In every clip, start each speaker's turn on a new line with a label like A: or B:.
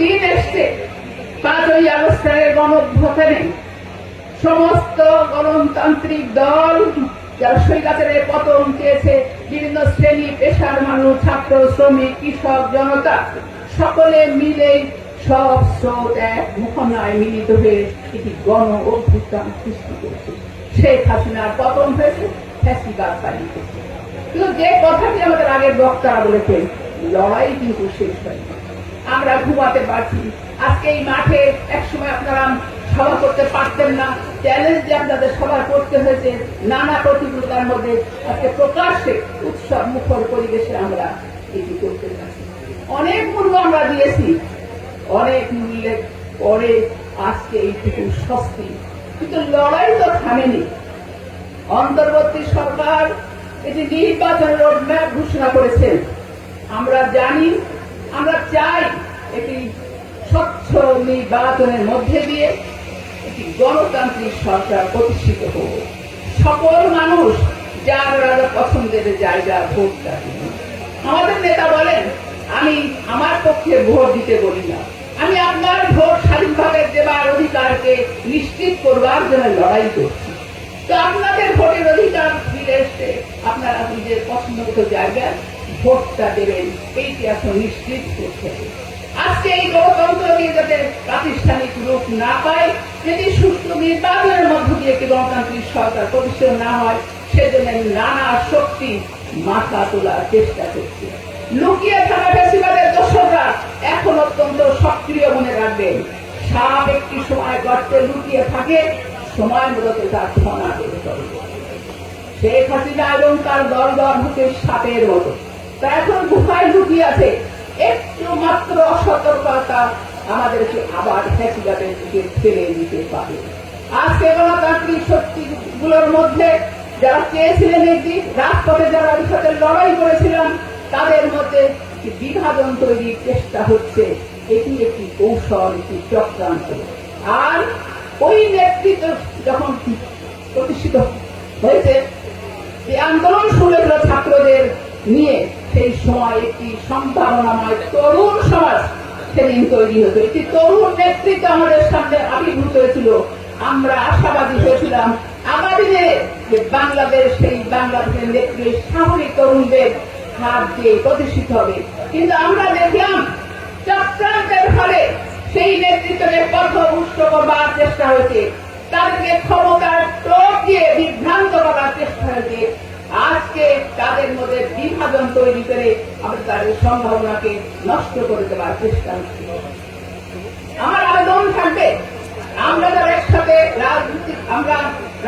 A: দিন এসছে পাঁচই আগস্টের গণভ্যুত্থানে সমস্ত গণতান্ত্রিক দল, যারা সৈকাতের পতন চেয়েছে, বিভিন্ন শ্রেণি পেশার মানুষ, ছাত্র, শ্রমিক, কৃষক, জনতা, সকলে মিলে সব স্রোত এক মোহনায় মিলিত হয়ে একটি গণ অভ্যুত্থান সৃষ্টি করেছে। শেখ হাসিনার পতন হয়েছে, ফ্যাসিবাদ পালিয়ে কিন্তু যে কথাটি আমাদের আগের বক্তারা বলেছেন, লড়াই কিন্তু শেষ হয়নি। আমরা ঘুমাতে পারছি আজকে এই মাঠে একসময় আপনারা সভা করতে পারতেন না। চ্যালেঞ্জ যে আপনাদের সভা করতে হয়েছে, নানা প্রতিকূলতার মধ্যে আজকে প্রকাশ্যে উৎসব মুখর পরিবেশে আমরা এটি করতে পারছি অনেক মূল্য আমরা দিয়েছি। অনেক মূল্যের পরে আজকে এইটুকু স্বস্তি। কিন্তু লড়াই তো থামেনি। অন্তর্বর্তী সরকার এটি নির্বাচন রোডম্যাপ ঘোষণা করেছেন। আমরা জানি আমরা চাই এটি স্বচ্ছ নির্বাচনের মধ্যে দিয়ে একটি গণতান্ত্রিক সরকার প্রতিষ্ঠিত হোক। সকল মানুষ যার যার পছন্দের জায়গা ভোটটা দিন। আমাদের নেতা বলেন, আমি আমার পক্ষে ভোট দিতে বলি না। আমি আপনার ভোট স্বাধীনভাবে দেবার অধিকারকে নিশ্চিত করবার জন্য লড়াই করছি। তো আপনাদের ভোটের অধিকার ফিরে এসছে আপনারা নিজের পছন্দ মতো জায়গায় ভোটটা দেবেন, এইটি এখন নিশ্চিত করতে হবে আজকে এই গণতন্ত্র নিয়ে যাতে প্রাতিষ্ঠানিক রূপ না পায়, যদি সুষ্ঠু নির্বাচনের মধ্য দিয়ে একটি গণতান্ত্রিক সরকার প্রতিষ্ঠিত না হয়, সেজন্য নানা শক্তি মাথা তোলার চেষ্টা করছে। লুকিয়ে থাকা বেশিরভাগের দর্শকরা এখন অত্যন্ত সক্রিয় মনে রাখবেন। সাপ একটি সময় গর্তে লুকিয়ে থাকে, সময় মূলত তার ফনা শেখ হাসিনা এবং তার দল দল হচ্ছে সাপের মতো। তা এখন গুহায় লুকিয়ে আছে। একটু মাত্র অসতর্কতা আমাদেরকে আবার ফ্যাসিবাদের দিকে ঠেলে দিতে পারে আজকে গণতান্ত্রিক শক্তিগুলোর মধ্যে যারা চেয়েছিলেন একটি রাজপথে যারা সাথে লড়াই করেছিলাম, তাদের মধ্যে বিভাজন তৈরির চেষ্টা হচ্ছে। এটি একটি কৌশল, একটি চক্রান্ত। আর ওই নেতৃত্ব যখন প্রতিষ্ঠিত হয়েছে এই আন্দোলন শুরু হলো ছাত্রদের নিয়ে সেই সময় একটি সম্ভাবনাময় তরুণ সমাজ সেদিন তৈরি হতো একটি তরুণ নেতৃত্ব আমাদের সামনে আবির্ভূত হয়েছিল। আমরা আশাবাদী হয়েছিলাম আগামী যে বাংলাদেশ, সেই বাংলাদেশের নেতৃত্বে সামরিক তরুণদের হাত দিয়ে প্রতিষ্ঠিত হবে। কিন্তু আমরা দেখলাম চক্রান্তের ফলে সেই নেতৃত্বের পথভুষ্ট করবার চেষ্টা হয়েছে। তাদেরকে ক্ষমতার টোপ দিয়ে বিভ্রান্ত করার চেষ্টা হয়েছে। তাদের মধ্যে বিভাজন তৈরি করে আমরা তাদের সম্ভাবনাকে নষ্ট করে দেওয়ার চেষ্টা হচ্ছে আমার আবেদন থাকবে, আমরা যারা একসাথে রাজনীতি আমরা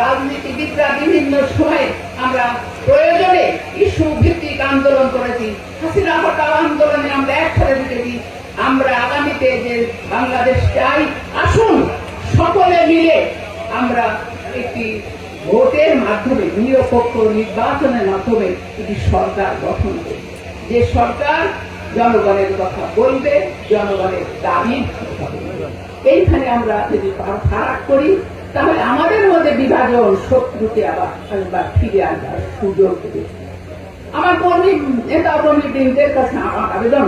A: রাজনীতিবিদরা বিভিন্ন সময়ে আমরা প্রয়োজনে ইস্যু ভিত্তিক আন্দোলন করেছি, হাসিনা হটাও আন্দোলনে আমরা একসাথে দিতেছি আমরা আগামীতে যে বাংলাদেশ চাই, আসুন সকলে মিলে আমরা একটি ভোটের মাধ্যমে নিরপেক্ষ নির্বাচনের মাধ্যমে একটি সরকার গঠন করি যে সরকার জনগণের কথা বলবে, জনগণের দাবি এইখানে আমরা যদি ফারাক করি, তাহলে আমাদের মধ্যে বিভাজন শত্রুকে আবার আবার ফিরে আনবার সুযোগ দেবে। আমার কর্মী, নেতা কর্মী কাছে আমার আবেদন